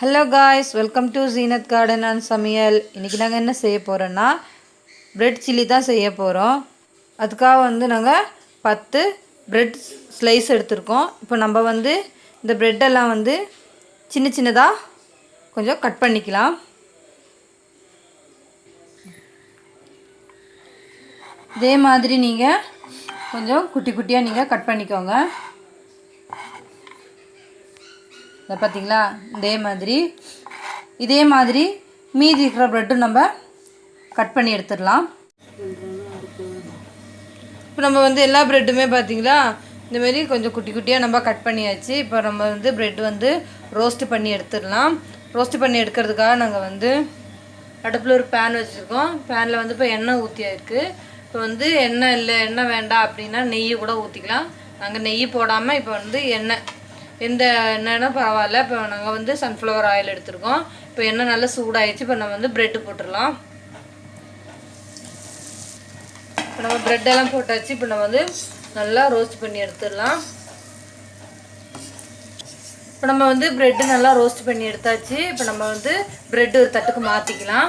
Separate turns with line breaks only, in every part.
Hello guys welcome to Zeenat garden and சமையல் இன்றைக்கி நாங்கள் என்ன செய்ய போகிறோன்னா பிரெட் சில்லி தான் செய்ய போகிறோம் அதுக்காக வந்து நாங்கள் பத்து பிரெட் ஸ்லைஸ் எடுத்திருக்கோம். இப்போ நம்ம வந்து இந்த பிரெட்டெல்லாம் வந்து சின்ன சின்னதாக கொஞ்சம் கட் பண்ணிக்கலாம். இதே மாதிரி நீங்கள் கொஞ்சம் குட்டி குட்டியாக நீங்கள் கட் பண்ணிக்கோங்க. இதை பார்த்தீங்களா இதே மாதிரி. இதே மாதிரி மீதி இருக்கிற ப்ரெட்டும் நம்ம கட் பண்ணி எடுத்துடலாம். இப்போ நம்ம வந்து எல்லா ப்ரெட்டுமே பார்த்தீங்களா இந்தமாரி கொஞ்சம் குட்டி குட்டியாக நம்ம கட் பண்ணியாச்சு. இப்போ நம்ம வந்து ப்ரெட் வந்து ரோஸ்ட் பண்ணி எடுத்துடலாம். ரோஸ்ட் பண்ணி எடுக்கிறதுக்காக நாங்கள் வந்து அடுப்பில் ஒரு பேன் வச்சுருக்கோம். பேனில் வந்து இப்போ எண்ணெய் ஊற்றியாயிருக்கு இப்போ வந்து எண்ணெய் இல்லை எண்ணெய் வேண்டாம் அப்படின்னா நெய் கூட ஊற்றிக்கலாம் நாங்கள் நெய் போடாமல் இப்போ வந்து எண்ணெய் எந்த என்னென்னா பரவாயில்ல. இப்போ நாங்கள் வந்து சன்ஃப்ளவர் ஆயில் எடுத்திருக்கோம். இப்போ எண்ணெய் நல்லா சூடாகிடுச்சு இப்போ நம்ம வந்து ப்ரெட்டு போட்டுடலாம். இப்போ நம்ம ப்ரெட்டெல்லாம் போட்டாச்சு. இப்போ நம்ம வந்து நல்லா ரோஸ்ட் பண்ணி எடுத்துடலாம். இப்போ நம்ம வந்து ப்ரெட்டு நல்லா ரோஸ்ட் பண்ணி எடுத்தாச்சு. இப்போ நம்ம வந்து ப்ரெட் ஒரு தட்டுக்கு மாற்றிக்கலாம்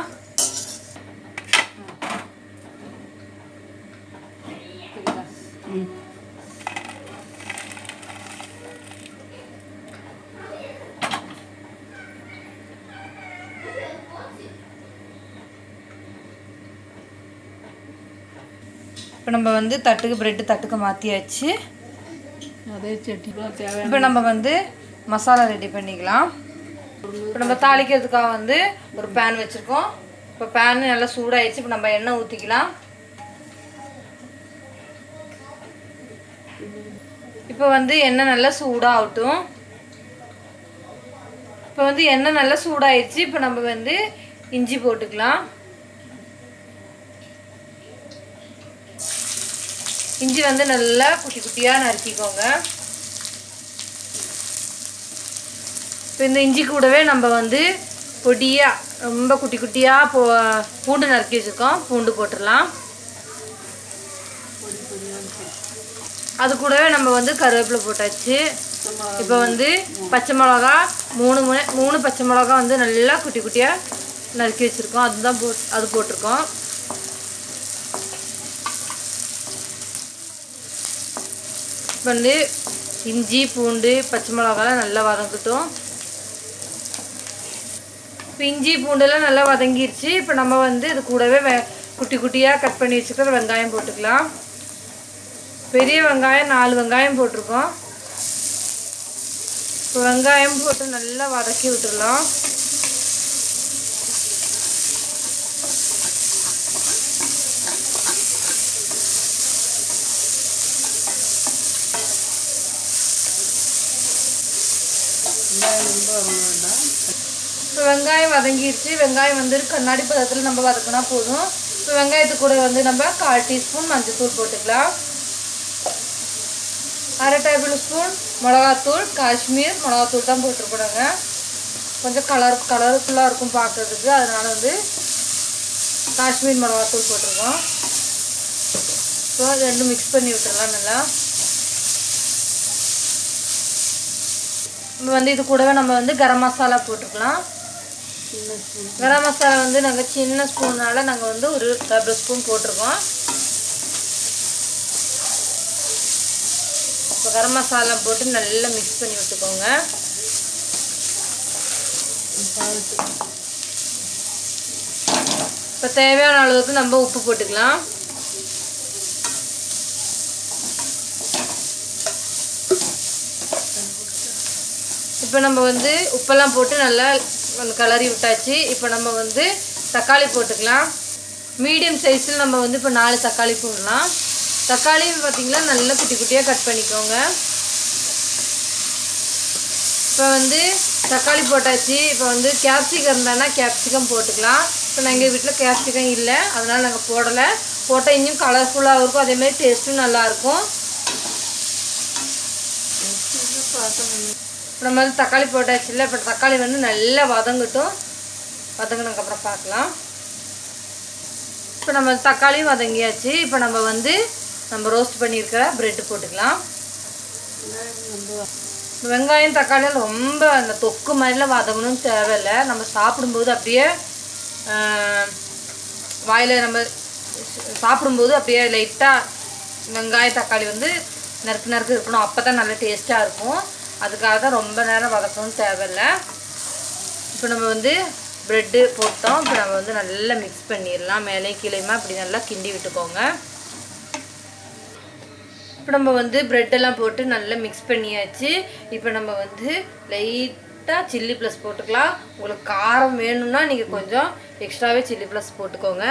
இப்போ நம்ம வந்து தட்டுக்கு ப்ரெட்டு தட்டுக்கு மாற்றியாச்சு
அதே சட்னி தேவை
இப்போ நம்ம வந்து மசாலா ரெடி பண்ணிக்கலாம். இப்போ நம்ம தாளிக்கிறதுக்காக வந்து ஒரு பேன் வச்சுருக்கோம். இப்போ பேன் நல்லா சூடாயிடுச்சு. இப்போ நம்ம எண்ணெய் ஊற்றிக்கலாம் இப்போ வந்து எண்ணெய் நல்லா சூடாகட்டும். இப்போ வந்து எண்ணெய் நல்லா சூடாயிடுச்சு. இப்போ நம்ம வந்து இஞ்சி போட்டுக்கலாம். இஞ்சி வந்து நல்லா குட்டி குட்டியாக நறுக்கிக்கோங்க. இப்போ இந்த இஞ்சி கூடவே நம்ம வந்து பொடியாக ரொம்ப குட்டி குட்டியாக போ பூண்டு நறுக்கி வச்சுருக்கோம். பூண்டு போட்டுடலாம். அது கூடவே நம்ம வந்து கருவேப்பிலை போட்டாச்சு. இப்போ வந்து பச்சை மிளகா மூணு மூணு பச்சை மிளகா வந்து நல்லா குட்டி குட்டியாக நறுக்கி வச்சுருக்கோம். அதுதான் போ அது போட்டிருக்கோம். பண்ணி வந்து இஞ்சி பூண்டு பச்சை மிளகாலாம் நல்லா வதங்கட்டும். இப்போ இஞ்சி பூண்டெல்லாம் நல்லா வதங்கிருச்சு. இப்போ நம்ம வந்து இது கூடவே வெ குட்டி குட்டியாக கட் பண்ணி வச்சுக்கிற வெங்காயம் போட்டுக்கலாம். பெரிய வெங்காயம் நாலு வெங்காயம் போட்டிருக்கோம். இப்போ வெங்காயம் போட்டு நல்லா வதக்கி விட்டுடலாம்.
வெங்காயம் ரொம்ப வதங்க வேண்டாம்
இப்போ வெங்காயம் வதங்கிடுச்சு வெங்காயம் வந்து கண்ணாடி பதத்தில் நம்ம வதக்கினா போதும். இப்போ வெங்காயத்து கூட வந்து நம்ம கால் டீஸ்பூன் மஞ்சத்தூள் போட்டுக்கலாம். அரை டேபிள் ஸ்பூன் மிளகாத்தூள் காஷ்மீர் மிளகாத்தூள் தான் போட்டுருக்கணுங்க. கொஞ்சம் கலர் கலர்ஃபுல்லாக இருக்கும் பார்க்குறதுக்கு. அதனால் வந்து காஷ்மீர் மிளகாத்தூள் போட்டிருக்கோம். ஸோ ரெண்டும் மிக்ஸ் பண்ணி விட்டுறலாம் நல்லா. இப்போ வந்து இது கூடவே நம்ம வந்து கரம் மசாலா போட்டுக்கலாம். கரம் மசாலா வந்து நாங்கள் சின்ன ஸ்பூனால் நாங்கள் வந்து ஒரு டேபிள் ஸ்பூன் போட்டிருக்கோம். இப்போ கரம் மசாலா போட்டு நல்லா மிக்ஸ் பண்ணி விட்டுக்கோங்க. இப்போ தேவையான அளவுக்கு நம்ம உப்பு போட்டுக்கலாம். இப்போ நம்ம வந்து உப்பெல்லாம் போட்டு நல்லா கிளறி விட்டாச்சு. இப்போ நம்ம வந்து தக்காளி போட்டுக்கலாம். மீடியம் சைஸில் நம்ம வந்து இப்போ நாலு தக்காளி போடலாம். தக்காளியும் பார்த்திங்கன்னா நல்லா குட்டி குட்டியாக கட் பண்ணிக்கோங்க. இப்போ வந்து தக்காளி போட்டாச்சு. இப்போ வந்து கேப்சிகம் இருந்தானா கேப்சிகம் போட்டுக்கலாம். இப்போ நான் எங்கள் வீட்டில் கேப்சிகம் இல்லை. அதனால் நாங்கள் போடலை. போட்டால் இன்னும் கலர்ஃபுல்லாக இருக்கும். அதேமாதிரி டேஸ்ட்டும் நல்லாயிருக்கும் இப்போ நம்ம வந்து தக்காளி போட்டாச்சு. இல்லை இப்போ தக்காளி வந்து நல்லா வதங்கட்டும். வதங்கினதுக்கப்புறம் பார்க்கலாம். இப்போ நம்ம தக்காளியும் வதங்கியாச்சு. இப்போ நம்ம வந்து நம்ம ரோஸ்ட் பண்ணியிருக்கிற ப்ரெட்டு போட்டுக்கலாம்.
வெங்காயம் ரொம்ப
வெங்காயம் ரொம்ப அந்த தொக்கு மாதிரிலாம் வதங்கணும்னு தேவையில்லை. நம்ம சாப்பிடும்போது அப்படியே வாயில் நம்ம சாப்பிடும்போது அப்படியே லைட்டாக வெங்காயம் தக்காளி வந்து நறுக்கு நறுக்கு இருக்கணும். அப்போ தான் நல்லா டேஸ்ட்டாக இருக்கும். அதுக்காக தான் ரொம்ப நேரம் வதக்கவும் தேவையில்லை. இப்போ நம்ம வந்து ப்ரெட்டு போட்டோம். இப்போ நம்ம வந்து நல்லா மிக்ஸ் பண்ணிடலாம். மேலே கீழேயுமா இப்படி நல்லா கிண்டி விட்டுக்கோங்க. இப்போ நம்ம வந்து ப்ரெட்டெல்லாம் போட்டு நல்லா மிக்ஸ் பண்ணியாச்சு. இப்போ நம்ம வந்து லைட்டாக சில்லி ப்ளஸ் போட்டுக்கலாம். உங்களுக்கு காரம் வேணும்னா நீங்கள் கொஞ்சம் எக்ஸ்ட்ராவே சில்லி ப்ளஸ் போட்டுக்கோங்க.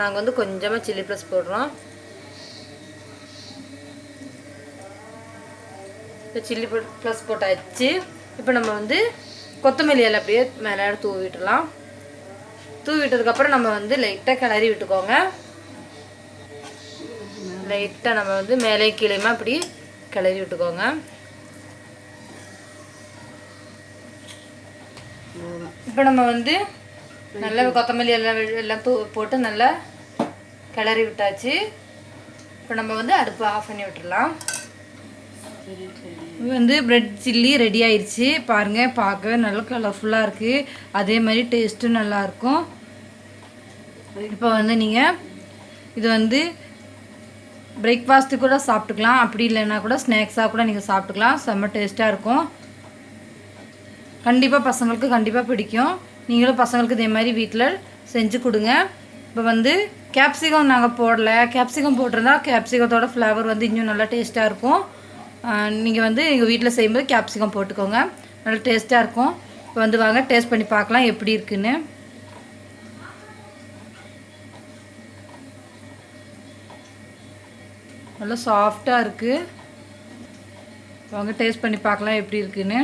நாங்கள் வந்து கொஞ்சமாக சில்லி ப்ளஸ் போடுறோம். இப்போ சில்லி ப்ளஸ் போட்டாச்சு. இப்போ நம்ம வந்து கொத்தமல்லி இலை அப்படியே மேலே தூவி விட்டுலாம் தூவி விட்டதுக்கப்புறம் நம்ம வந்து லைட்டாக கிளறி விட்டுக்கோங்க. லைட்டாக நம்ம வந்து மேலே கீழேயுமா அப்படி கிளறி விட்டுக்கோங்க. இப்போ நம்ம வந்து நல்லா கொத்தமல்லி எல்லாம் எல்லாம் தூ போட்டு நல்லா கிளறி விட்டாச்சு. இப்போ நம்ம வந்து அடுப்பு ஆஃப் பண்ணி விட்டுடலாம். வந்து பிரெட் சில்லி ரெடி ஆயிடுச்சு பாருங்கள் பார்க்க நல்லா கலர்ஃபுல்லாக இருக்குது அதே மாதிரி டேஸ்ட்டும் நல்லாயிருக்கும் இப்போ வந்து நீங்கள் இது வந்து பிரேக்ஃபாஸ்ட்டு கூட சாப்பிட்டுக்கலாம். அப்படி இல்லைன்னா கூட ஸ்நாக்ஸாக கூட நீங்கள் சாப்பிட்டுக்கலாம். செம்ம டேஸ்ட்டாக இருக்கும். கண்டிப்பாக பசங்களுக்கு கண்டிப்பாக பிடிக்கும். நீங்களும் பசங்களுக்கு இதே மாதிரி வீட்டில் செஞ்சு கொடுங்க. இப்போ வந்து கேப்சிகம் நாங்கள் போடல. கேப்சிகம் போட்டிருந்தா கேப்சிகத்தோட ஃப்ளேவர் வந்து இன்னும் நல்லா டேஸ்ட்டாக இருக்கும். நீங்கள் வந்து எங்கள் வீட்டில் செய்யும்போது கேப்சிகம் போட்டுக்கோங்க. நல்லா டேஸ்ட்டாக இருக்கும். இப்போ வந்து வாங்க டேஸ்ட் பண்ணி பார்க்கலாம் எப்படி இருக்குன்னு. நல்லா சாஃப்டாக இருக்குது வாங்க டேஸ்ட் பண்ணி பார்க்கலாம் எப்படி இருக்குன்னு.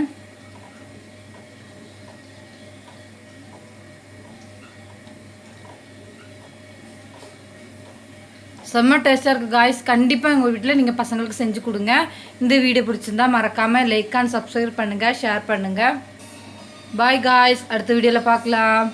செம்ம டேஸ்ட்டாக இருக்குது காய்ஸ் கண்டிப்பாக எங்கள் வீட்டில் நீங்கள் பசங்களுக்கு செஞ்சு கொடுங்க. இந்த வீடியோ பிடிச்சிருந்தா மறக்காமல் லைக் அண்ட் சப்ஸ்கிரைப் பண்ணுங்கள் ஷேர் பண்ணுங்கள் பாய் காய்ஸ் அடுத்த வீடியோவில் பார்க்கலாம்.